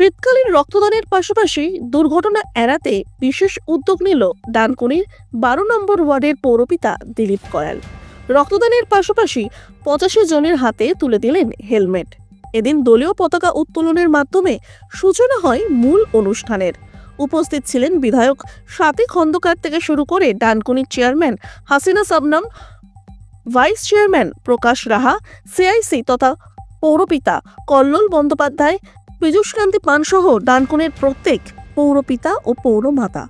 শীতকালীন রক্তদানের পাশাপাশি দুর্ঘটনা এড়াতে বিশেষ উদ্যোগ নিল ডানকুনির বারো নম্বর ওয়ার্ডের পৌরপিতা দিলীপ কয়াল। রক্তদানের পাশাপাশি পঁচাশি জনের হাতে তুলে দিলেন হেলমেট। এদিন দলীয় পতাকা উত্তোলনের মাধ্যমে সূচনা হয় মূল অনুষ্ঠানের। উপস্থিত ছিলেন বিধায়ক সাথী খন্দকার থেকে শুরু করে ডানকুনির chairman Hasina Sabnam, vice chairman Prakash Raha, CIC তথা পৌরপিতা কল্লোল বন্দ্যোপাধ্যায় পীযূষকান্তি পানসহ ডানকুনের প্রত্যেক পৌরপিতা ও পৌরমাতা।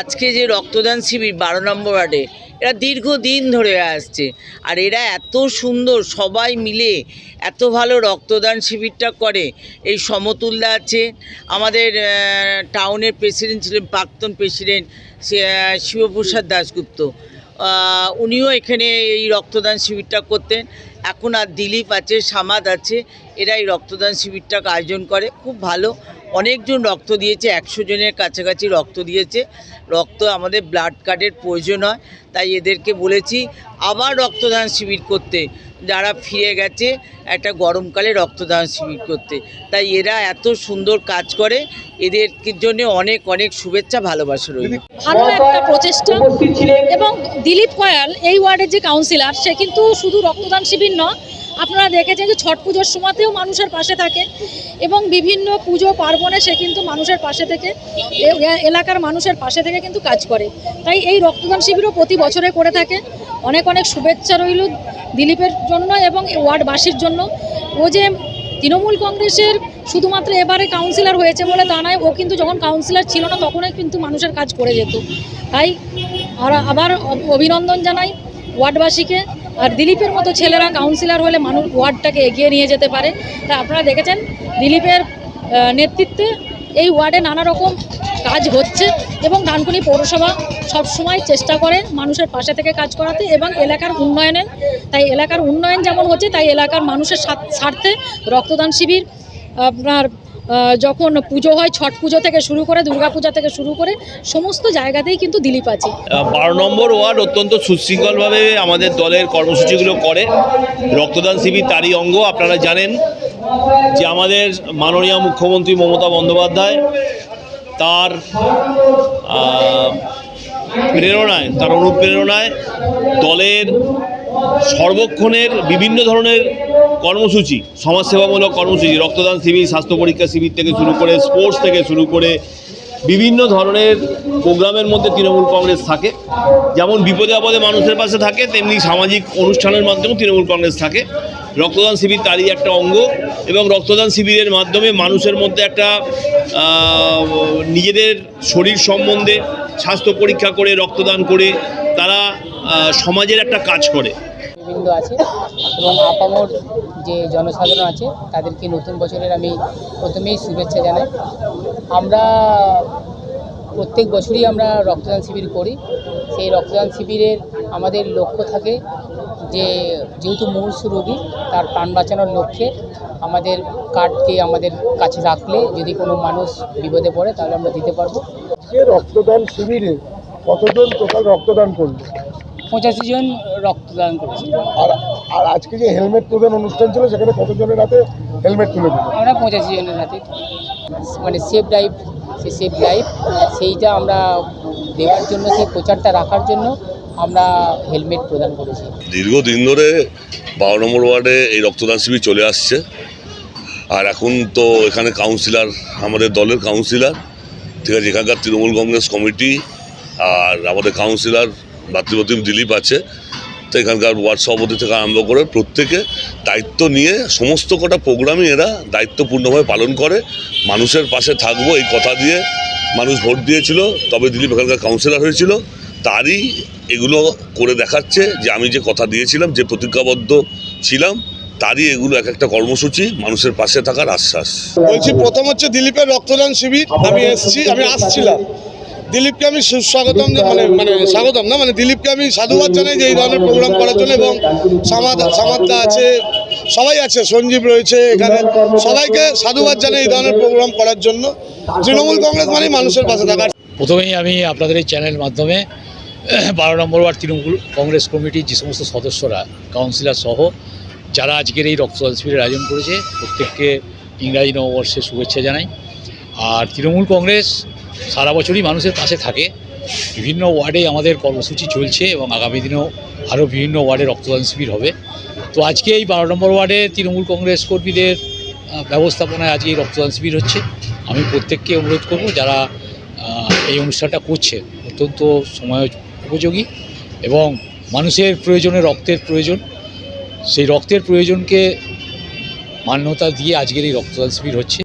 আজকে যে রক্তদান শিবির বারো নম্বর ওয়ার্ডে, এরা দীর্ঘদিন ধরে আসছে। আর এরা এত সুন্দর সবাই মিলে এত ভালো রক্তদান শিবিরটা করে। এই সমতুল্লা আছে। আমাদের টাউনের প্রেসিডেন্ট ছিলেন, প্রাক্তন প্রেসিডেন্ট শিবপ্রসাদ দাশগুপ্ত। উনিও এখানে এই রক্তদান শিবিরটা করতেন। এখন আর দিলীপ আছে, সামাদ আছে, এরা এই রক্তদান শিবিরটাকে আয়োজন করে। খুব ভালো। অনেকজন রক্ত দিয়েছে, একশো জনের কাছাকাছি রক্ত দিয়েছে। রক্ত আমাদের ব্লাড কার্ডের প্রয়োজন হয়, তাই এদেরকে বলেছি আবার রক্তদান শিবির করতে। যারা ফিরে গেছে, একটা গরমকালে রক্তদান শিবির করতে। তাই এরা এত সুন্দর কাজ করে এদের জন্য অনেক অনেক শুভেচ্ছা, ভালোবাসা রইল। ভালো একটা প্রচেষ্টা। এবং দিলীপ কয়াল, এই ওয়ার্ডের যে কাউন্সিলর সে কিন্তু শুধু রক্তদান শিবির নয় আপনারা দেখেছেন যে ছট পুজোর সময়তেও মানুষের পাশে থাকে এবং বিভিন্ন পুজো পার্বণে সে কিন্তু মানুষের পাশে থেকে এলাকার মানুষের পাশে থেকে কিন্তু কাজ করে। তাই এই রক্তদান শিবিরও প্রতি বছরে করে থাকে। অনেক অনেক শুভেচ্ছা রইল দিলীপের জন্য এবং ওয়ার্ডবাসীর জন্য। ও যে তৃণমূল কংগ্রেসের শুধুমাত্র এবারে কাউন্সিলর হয়েছে বলে তা নয়, ও কিন্তু যখন কাউন্সিলর ছিল না তখনই কিন্তু মানুষের কাজ করে যেত। তাই আবার অভিনন্দন জানাই ওয়ার্ডবাসীকে। আর দিলীপের মতো ছেলেরা কাউন্সিলর হলে মানুষ ওয়ার্ডটাকে এগিয়ে নিয়ে যেতে পারে। তাই আপনারা দেখেছেন দিলীপের নেতৃত্বে এই ওয়ার্ডে নানা রকম কাজ হচ্ছে এবং ডানকুনি পৌরসভা সবসময় চেষ্টা করে মানুষের পাশে থেকে কাজ করাতে এবং এলাকার উন্নয়নে। তাই এলাকার উন্নয়ন যেমন হচ্ছে, তাই এলাকার মানুষের স্বার্থে রক্তদান শিবির, আপনার যখন পুজো হয়, ছট পুজো থেকে শুরু করে, দুর্গা পূজা থেকে শুরু করে, সমস্ত জায়গাতেই কিন্তু দিলীপ আছে। বারো নম্বর ওয়ার্ড অত্যন্ত সুশৃঙ্খলভাবে আমাদের দলের কর্মসূচিগুলো করে। রক্তদান শিবির তারই অঙ্গ, আপনারা জানেন যে আমাদের মাননীয় মুখ্যমন্ত্রী মমতা বন্দ্যোপাধ্যায় তার প্রেরণায়, তার অনুপ্রেরণায় দলের সর্বক্ষণের বিভিন্ন ধরনের কর্মসূচি, সমাজসেবামূলক কর্মসূচি, রক্তদান শিবির, স্বাস্থ্য পরীক্ষা শিবির থেকে শুরু করে, স্পোর্টস থেকে শুরু করে, বিভিন্ন ধরনের প্রোগ্রামের মধ্যে তৃণমূল কংগ্রেস থাকে। যেমন বিপদে আপদে মানুষের পাশে থাকে, তেমনি সামাজিক অনুষ্ঠানের মাধ্যমেও তৃণমূল কংগ্রেস থাকে। রক্তদান শিবির তারই একটা অঙ্গ এবং রক্তদান শিবিরের মাধ্যমে মানুষের মধ্যে একটা নিজেদের শরীর সম্বন্ধে স্বাস্থ্য পরীক্ষা করে, রক্তদান করে তারা সমাজের একটা কাজ করে। বৃন্দ আছে এবং আপামর যে জনসাধারণ আছে, তাদেরকে নতুন বছরের আমি প্রথমেই শুভেচ্ছা জানাই। আমরা প্রত্যেক বছরই আমরা রক্তদান শিবির করি। সেই রক্তদান শিবিরের আমাদের লক্ষ্য থাকে যে, যেহেতু মুমূর্ষু রোগী, তার প্রাণ বাঁচানোর লক্ষ্যে আমাদের কার্ডকে আমাদের কাছে রাখলে যদি কোনো মানুষ বিপদে পড়ে, তাহলে আমরা দিতে পারব। রক্তদান শিবিরে কতজন টোটাল রক্তদান করল? পঁচাশি জন রক্তদান করেছি। আর আর আজকে যে হেলমেট প্রদান অনুষ্ঠান ছিল সেখানে কতজনের হাতে হেলমেট তুলে দিল? আমরা পঁচাশি জনের হাতে। মানে সেফ ড্রাইভ সেই সেফ ড্রাইভ সেইটা আমরা দেওয়ার জন্য সেই প্রচারটা রাখার জন্য আমরা হেলমেট প্রদান করেছি। দীর্ঘদিন ধরে বারো নম্বর ওয়ার্ডে এই রক্তদান শিবির চলে আসছে। আর এখন তো এখানে কাউন্সিলর আমাদের দলের কাউন্সিলর ঠিক আছে এখানকার তৃণমূল কংগ্রেস কমিটি আর আমাদের কাউন্সিলর ভাতৃপ্রতিম দিলীপ আছে। তো এখানকার ওয়ার্ড সভাপতি থেকে আরম্ভ করে প্রত্যেকে দায়িত্ব নিয়ে সমস্ত কটা প্রোগ্রামই এরা দায়িত্বপূর্ণভাবে পালন করে। মানুষের পাশে থাকব এই কথা দিয়ে মানুষ ভোট দিয়েছিল, তবে দিলীপ এখানকার কাউন্সিলর হয়েছিল। তারই এগুলো করে দেখাচ্ছে যে আমি যে কথা দিয়েছিলাম, যে প্রতিজ্ঞাবদ্ধ ছিলাম, তারই এগুলো এক একটা কর্মসূচি মানুষের পাশে থাকার আশ্বাস। বলছি, প্রথম হচ্ছে দিলীপের রক্তদান শিবির। আমি এসেছি, আমি আসছিলাম। দিলীপকে আমি সুস্বাগতম মানে মানে স্বাগতম না মানে দিলীপকে আমি সাধুবাদ জানাই যে এই ধরনের প্রোগ্রাম করার জন্য এবং সামাদ সামাদদা আছে, সবাই আছে, সঞ্জীব রয়েছে এখানে। সবাইকে সাধুবাদ জানাই এই ধরনের প্রোগ্রাম করার জন্য। তৃণমূল কংগ্রেস মানে মানুষের পাশে থাকার। প্রথমেই আমি আপনাদের এই চ্যানেল মাধ্যমে বারো নম্বর ওয়ার্ড তৃণমূল কংগ্রেস কমিটির যে সমস্ত সদস্যরা কাউন্সিলর সহ, যারা আজকের এই রক্তদান শিবিরের আয়োজন করেছে, প্রত্যেককে ইংরাজি নববর্ষের শুভেচ্ছা জানাই। আর তৃণমূল কংগ্রেস সারা বছরই মানুষের পাশে থাকে। বিভিন্ন ওয়ার্ডে আমাদের কর্মসূচি চলছে এবং আগামী দিনেও আরও বিভিন্ন ওয়ার্ডে রক্তদান শিবির হবে। তো আজকে এই বারো নম্বর ওয়ার্ডে তৃণমূল কংগ্রেস কর্মীদের ব্যবস্থাপনায় আজকে এই রক্তদান শিবির হচ্ছে। আমি প্রত্যেককে অনুরোধ করব যারা এই অনুষ্ঠানটা করছে অত্যন্ত সময় উপযোগী এবং মানুষের প্রয়োজনে রক্তের প্রয়োজন। সেই রক্তের প্রয়োজনকে মান্যতা দিয়ে আজকের এই রক্তদান শিবির হচ্ছে।